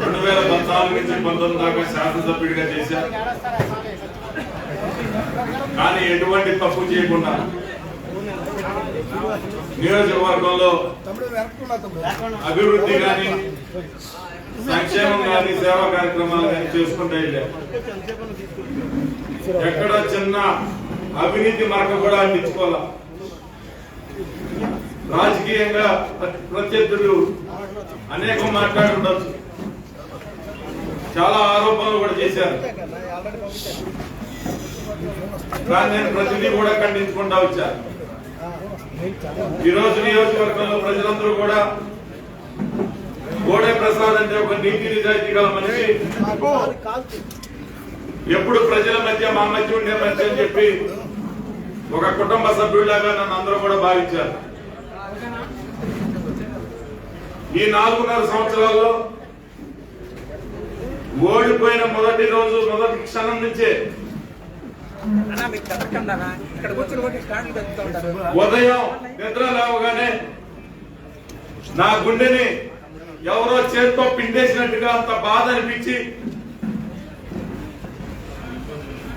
రెండు వేల పద్నాలుగు నుంచి పంతొమ్మిది దాకా శాసనసభ్యుడిగా చేశారు. కానీ ఎటువంటి తప్పు చేయకుండా నియోజకవర్గంలో అభివృద్ధి కానీ సంక్షేమం కానీ సేవా కార్యక్రమాలు కానీ చేసుకుంటే వెళ్ళారు. ఎక్కడ చిన్న అవినీతి మార్గ కూడా అందించుకోవాలా? రాజకీయంగా ప్రత్యర్థులు అనేకం మాట్లాడుండొచ్చు. చాలా ఆరోపణలు కూడా చేశారు. కానీ నేను ప్రతిదీ కూడా ఖండించుకుంటా వచ్చాను ఈ రోజు నియోజకవర్గంలో ప్రజలందరూ కూడా గోడే ప్రసాద్ అంటే ఒక నీతి నిజాయితీ గల మనిషి. ఎప్పుడు ప్రజల మధ్య మా మధ్య ఉండే మధ్య అని చెప్పి ఒక కుటుంబ సభ్యుడిలాగా నన్ను అందరూ కూడా భావించారు. ఈ నాలుగున్నర సంవత్సరాల్లో ఓడిపోయిన మొదటి రోజు మొదటి క్షణం నుంచే. ఉదయం నిద్ర లేవగానే నా గుండెని ఎవరో చేత్తో పిండేసినట్టుగా అంత బాధ అనిపించి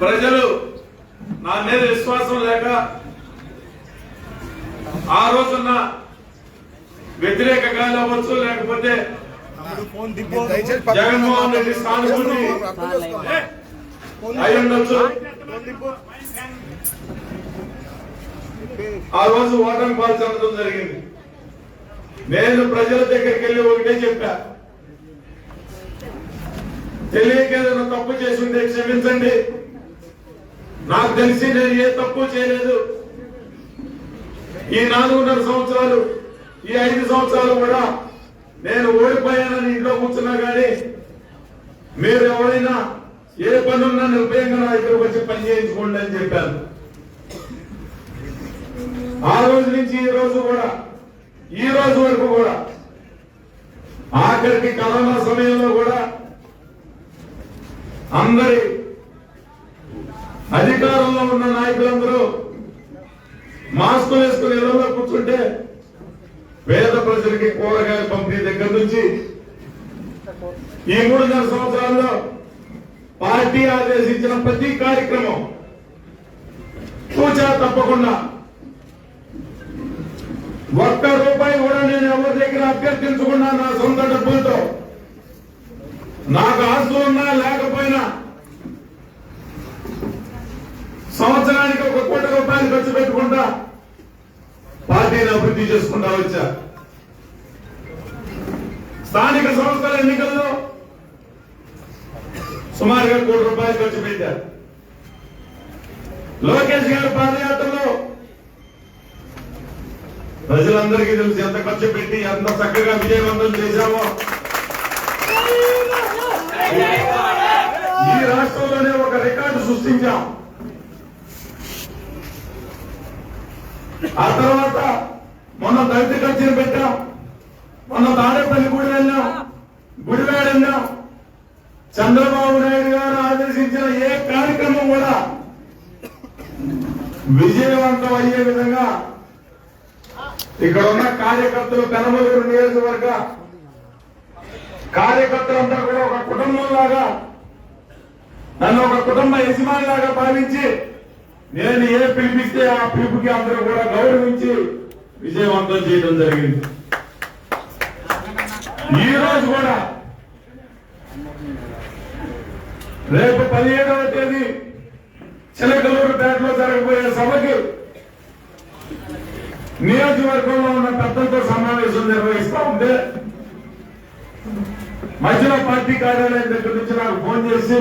ప్రజలు నా మీద విశ్వాసం లేక ఆ రోజున్న వ్యతిరేక గాలి అవ్వచ్చు లేకపోతే జగన్మోహన్ రెడ్డి సానుభూతి అయి ఉండొచ్చు. ఆ రోజు ఓటమి పాల్చడం జరిగింది. నేను ప్రజల దగ్గరికి వెళ్ళి ఒకటే చెప్పా. తెలియక ఏదైనా తప్పు చేసి ఉంటే క్షమించండి. నాకు తెలిసి నేను ఏ తప్పు చేయలేదు. ఈ నాలుగున్నర సంవత్సరాలు ఈ ఐదు సంవత్సరాలు కూడా నేను ఓడిపోయానని ఇంట్లో కూర్చున్నా కానీ మీరు ఎవరైనా ఏ పనున్నా నిర్భయంగా నా దగ్గరకు వచ్చి పని చేయించుకోండి అని చెప్పాను ఆ రోజు నుంచి ఈ రోజు కూడా ఈ రోజు వరకు కూడా ఆఖరికి కరోనా సమయంలో కూడా అందరి అధికారంలో ఉన్న నాయకులందరూ మాస్కులు వేసుకుని ఇళ్ళలో కూర్చుంటే పేద ప్రజలకి కూరగాయల పంపిణీ దగ్గర నుంచి ఈ మూడున్నర సంవత్సరాల్లో పార్టీ ఆదేశించిన ప్రతి కార్యక్రమం సూచన తప్పకుండా ఒక్క రూపాయి కూడా నేను ఎవరి దగ్గర అభ్యర్థించకుండా నా సొంత డబ్బులతో. నాకు ఆస్తులు ఉన్నా లేకపోయినా సంవత్సరానికి ఒక కోటి రూపాయలు ఖర్చు పెట్టుకుంటా పార్టీని అభివృద్ధి చేసుకుంటా వచ్చా. స్థానిక సంస్థల ఎన్నికల్లో సుమారుగా కోటి రూపాయలు ఖర్చు పెట్టారు. లోకేష్ గారి పాదయాత్రలో ప్రజలందరికీ తెలుసు ఎంత ఖర్చు పెట్టి ఎంత చక్కగా విజయవంతం చేశామో. ఈ రాష్ట్రంలోనే ఒక రికార్డు సృష్టించాం. ఆ తర్వాత మొన్న దళిత కచ్చిన పెట్టాం. మొన్న తాడేపల్లి గుడి వెళ్ళాం. గుడివాడ వెళ్ళాం. చంద్రబాబు నాయుడు గారు ఆదేశించిన ఏ కార్యక్రమం కూడా విజయవంతం అయ్యే విధంగా ఇక్కడ ఉన్న కార్యకర్తలు పెనమలూరు నియోజకవర్గ కార్యకర్తలంతా కూడా ఒక కుటుంబం లాగా నన్ను ఒక కుటుంబ యజమాని లాగా భావించి నేను ఏ పిలిపిస్తే ఆ పిలుపుకి అందరూ కూడా గౌరవించి విజయవంతం చేయడం జరిగింది. ఈ రోజు కూడా రేపు పదిహేడవ తేదీ చిలకలూరు పేటలో జరగబోయే సభకి నియోజకవర్గంలో ఉన్న పెద్దలతో సమావేశం నిర్వహిస్తా ఉంటే మధ్యలో పార్టీ కార్యాలయం దగ్గర నుంచి నాకు ఫోన్ చేసి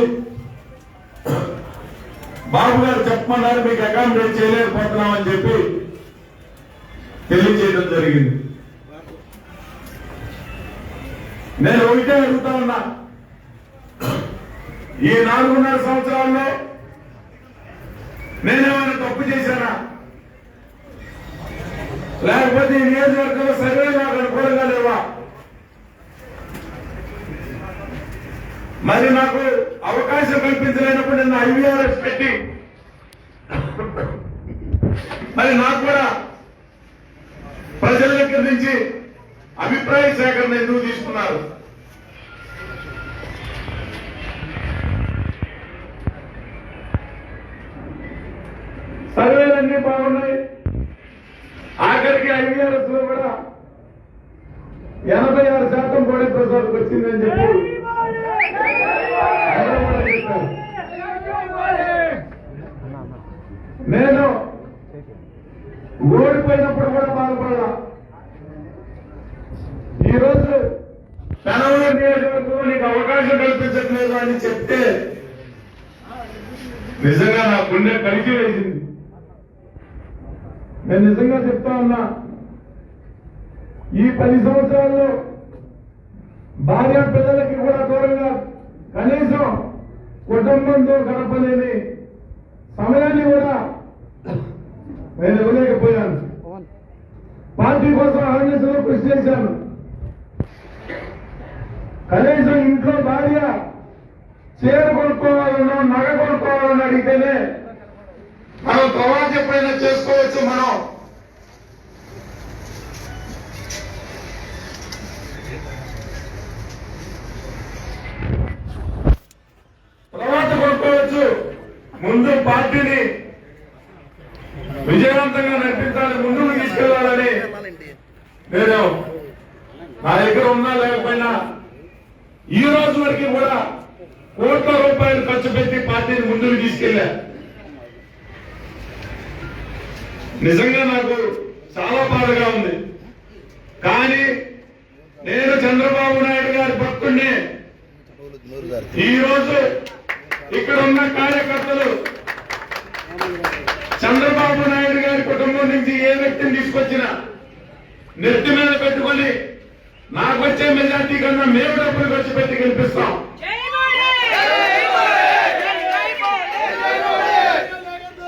బాబు గారు చెప్పమన్నారు మీకు అకామిడేట్ చేయలేకపోతున్నాం అని చెప్పి తెలియజేయడం జరిగింది. నేను ఒకటే అడుగుతా ఉన్నా. ఈ నాలుగున్నర సంవత్సరాల్లో నేనేమైనా తప్పు చేశానా? లేకపోతే ఈ నియోజకవర్గంలో సర్వే నాకు అనుకూలంగా లేవా? మరి నాకు అవకాశం కల్పించలేనప్పుడు నిన్న ఐవీఆర్ఎస్ పెట్టి మరి నాకు కూడా ప్రజల దగ్గర నుంచి అభిప్రాయ సేకరణ ఎందుకు తీసుకున్నారు? సర్వేలన్నీ బాగున్నాయి. ఆఖరికి ఐవీఆర్ఎస్లో కూడా ఎనభై ఆరు శాతం కోడి ప్రసాద్ వచ్చిందని చెప్పి అందరూ కూడా చెప్పారు. నేను ఓడిపోయినప్పుడు కూడా బాధపడదా ఈ రోజు పెనవూరు నియోజకవర్గంలో నీకు అవకాశం కల్పించట్లేదు అని చెప్తే నిజంగా నా గుండె కలిగి వేసింది. నేను నిజంగా చెప్తా ఉన్నా ఈ పది సంవత్సరాల్లో భార్య పిల్లలకి కూడా దూరంగా కనీసం కుటుంబంతో గడపలేని సమయాన్ని కూడా నేను ఇవ్వలేకపోయాను. పార్టీ కోసం అహర్నిశలో కృషి చేశాను. కనీసం ఇంట్లో భార్య చీర కొనుక్కోవాలన్నా నగ కొనుక్కోవాలని అడిగితేనే మనం తర్వాత ఎప్పుడైనా చేసుకోవచ్చు మనం తర్వాత కొనుక్కోవచ్చు ముందు పార్టీని విజయవంతంగా నడిపించాలి ముందుకు తీసుకెళ్ళాలని నేను నా దగ్గర ఉన్నా లేకపోయినా ఈ రోజు వరకు కూడా కోట్ల రూపాయలు ఖర్చు పెట్టి పార్టీని ముందుకు తీసుకెళ్ళా నిజంగా నాకు చాలా బాధగా ఉంది. కానీ నేను చంద్రబాబు నాయుడు గారి భక్తుడిని ఈ రోజు ఇక్కడ ఉన్న కార్యకర్తలు చంద్రబాబు నాయుడు గారి కుటుంబం నుంచి ఏ వ్యక్తిని తీసుకొచ్చినా నెత్తి మీద పెట్టుకొని నాకు వచ్చే మెజార్టీ కన్నా మేము డబ్బులు ఖర్చు పెట్టి కనిపిస్తాం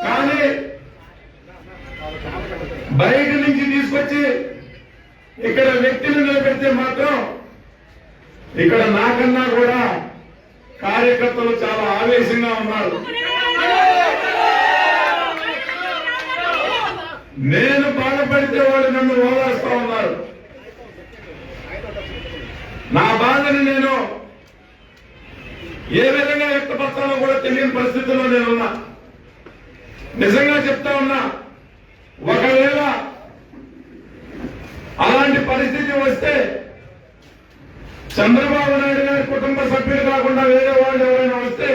కానీ బయట నుంచి తీసుకొచ్చి ఇక్కడ వ్యక్తిని నిలబెడితే మాత్రం ఇక్కడ నాకన్నా కూడా కార్యకర్తలు చాలా ఆవేశంగా ఉన్నారు. నేను బాధపడితే వాళ్ళు నన్ను ఓదాస్తాను ఉన్నారు నా బాధని నేను ఏ విధంగా వ్యక్తపరచాలో కూడా తెలియని పరిస్థితుల్లో నేనున్నా. నిజంగా చెప్తా ఉన్నా ఒకవేళ అలాంటి పరిస్థితి వస్తే చంద్రబాబు నాయుడు గారి కుటుంబ సభ్యులు కాకుండా వేరే వాళ్ళు ఎవరైనా వస్తే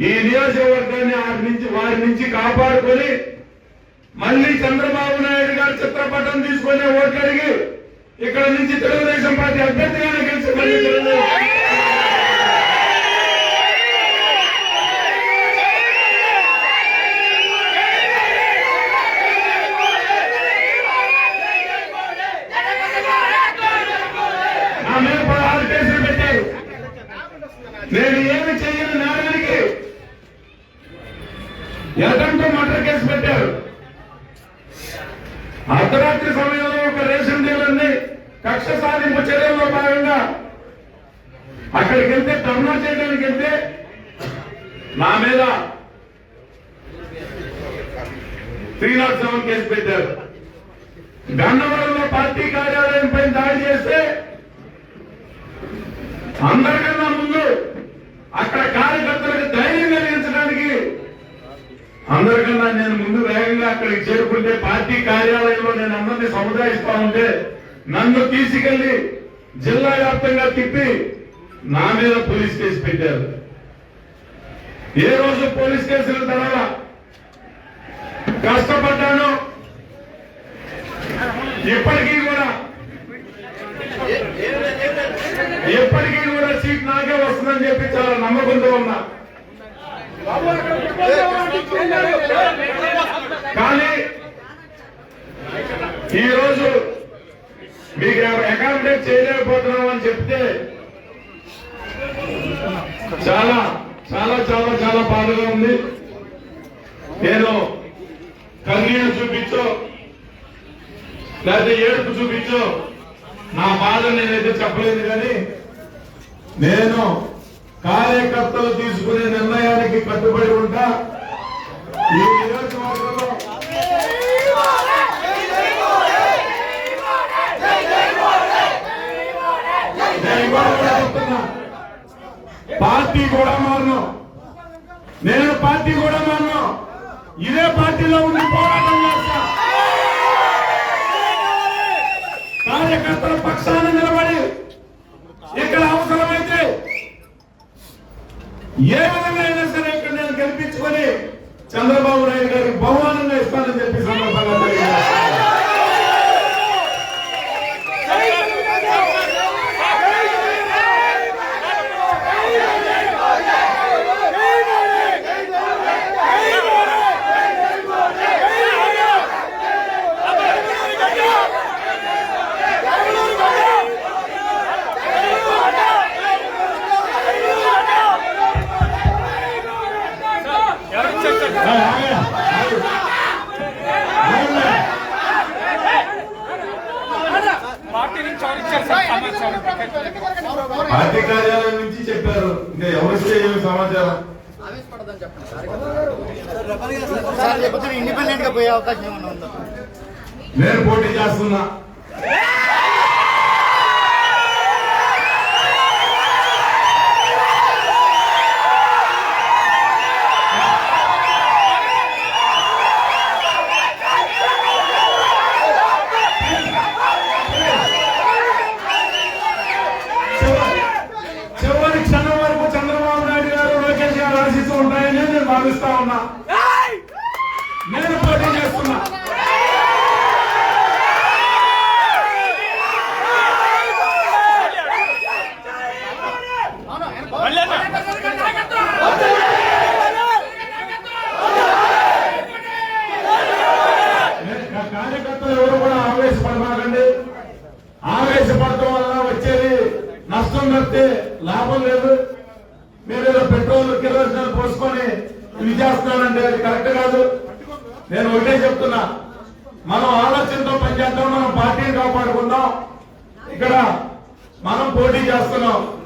ఈ నియోజకవర్గాన్ని వారి నుంచి వారి నుంచి కాపాడుకొని మళ్ళీ చంద్రబాబు నాయుడు గారి చిత్రపటం తీసుకొని ఓట్లు అడిగి ఇక్కడ నుంచి తెలుగుదేశం పార్టీ అభ్యర్థిగానే గెలిచి నా మీద త్రీ నాట్ సెవెన్ కేసు పెట్టారు. గన్నవరంలో పార్టీ కార్యాలయం పైన దాడి చేస్తే అందరికన్నా ముందు అక్కడ కార్యకర్తలకు ధైర్యం కలిగించడానికి అందరికన్నా నేను ముందు వేగంగా అక్కడికి చేరుకుంటే పార్టీ కార్యాలయంలో నేను అందరినీ సముదాయిస్తా ఉంటే నన్ను తీసుకెళ్ళి జిల్లా వ్యాప్తంగా తిప్పి నా మీద పోలీస్ కేసు పెట్టారు. ఏ రోజు పోలీస్ కేసులు తర్వాత కష్టపడ్డాను. ఇప్పటికీ కూడా ఎప్పటికీ కూడా సీట్ నాకే వస్తుందని చెప్పి చాలా నమ్మకంతో ఉన్నా. కానీ ఈ రోజు మీకు అకామిడేట్ చేయలేకపోతున్నాం అని చెప్తే చాలా చాలా చాలా చాలా బాధగా ఉంది. నేను కన్నీళ్ళు చూపించో లేకపోతే ఏడుపు చూపించో నా బాధ నేనైతే చెప్పలేదు కానీ నేను కార్యకర్తలు తీసుకునే నిర్ణయానికి కట్టుబడి ఉంటా ఈ నియోజకవర్గంలో నేను ఇవాళ కూడా చెప్తున్నా. పార్టీ కూడా మారను. నేను పార్టీ కూడా మారను. ఇదే పార్టీలో ఉండి పోరాటం చేస్తా. కార్యకర్తల పక్షాన నిలబడి ఇక్కడ అవసరమైతే ఏ విధంగా అయినా సరే ఇక్కడ నేను గెలిపించుకొని చంద్రబాబు నాయుడు గారికి బహుమానంగా ఇస్తానని చెప్పి సందర్భంగా ఆ, ఆగయ్యా, ఆగు. ఆగయ్యా. పార్టీ నుంచి ఎవరు ఇచ్చారు సార్ సమాచారం పార్టీ కార్యాలయం నుంచి చెప్పారు ఇంకా ఎవరిస్తే ఏమి ఇండిపెండెంట్గా పోయే అవకాశం ఏమైనా ఉందా? నేను పోటీ చేస్తున్నా. భావిస్తా ఉన్నా. నేను పోటీ చేస్తున్నా. కార్యకర్తలు ఎవరు కూడా ఆవేశపడమాకండి. ఆవేశపడటం వల్ల వచ్చేది నష్టం తప్పితే లాభం లేదు. మీరు పెట్రోల్ కిరోసిన్ పోసుకొని ఇది చేస్తున్నానంటే అది కరెక్ట్ కాదు. నేను ఒకటే చెప్తున్నా. మనం ఆలోచనతో పనిచేద్దాం మనం పార్టీని కాపాడుకుందాం. ఇక్కడ మనం పోటీ చేస్తున్నాం.